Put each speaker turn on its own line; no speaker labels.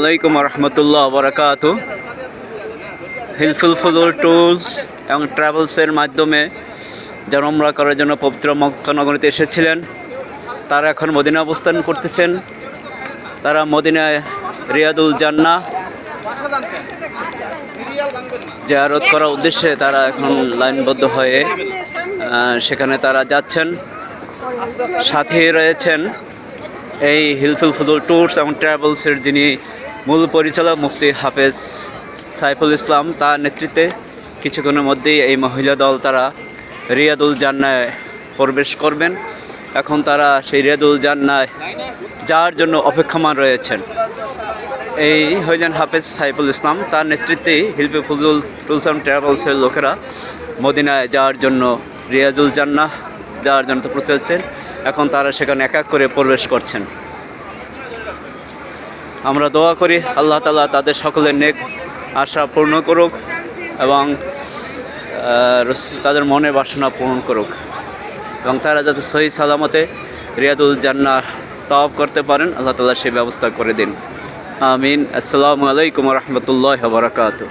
আলাইকুম রহমতুল্লাহ বরাকাত। হিলফুল ফুলুল টুলস এবং ট্রাভেলসের মাধ্যমে যারা উমরা করার জন্য পবিত্র মক্কা নগরীতে এসেছিলেন, তারা এখন মদিনা অবস্থান করতেছেন। তারা মদিনায় রিয়াদুল জান্না জায়ারত করার উদ্দেশ্যে তারা এখন লাইনবদ্ধ হয়ে সেখানে তারা যাচ্ছেন। সাথে রয়েছেন এই হিলফুল ফুদুল ট্যুরস এবং ট্রাভেলসের যিনি মূল পরিচালক মুফতি হাফেজ সাইফুল ইসলাম তার নেতৃত্বে কিছুক্ষণের মধ্যেই এই মহিলা দল তারা রিয়াদুল জান্নায় প্রবেশ করবেন। এখন তারা সেই রিয়াদুল জান্নায় যাওয়ার জন্য অপেক্ষমান রয়েছেন। এই হইলেন হাফেজ সাইফুল ইসলাম, তার নেতৃত্বেই হিলফে ফুজুল টুলস অ্যান্ড ট্রাভেলসের লোকেরা মদিনায় যাওয়ার জন্য রিয়াজুল জান্নাহ যাওয়ার জন্য তো হচ্ছেন এখন তারা সেখানে এক এক করে প্রবেশ করছেন। আমরা দোয়া করি আল্লাহ তালা তাদের সকলের নেক আশা পূর্ণ করুক এবং তাদের মনে বাসনা পূরণ করুক। এবং তারা যাতে সহি সালামতে রিয়াদুল জান্না তাওয়াব করতে পারেন, আল্লাহ তালা সেই ব্যবস্থা করে দিন। আমিন। আসসালামু আলাইকুম রহমতুল্লাহ বারকাতুহ।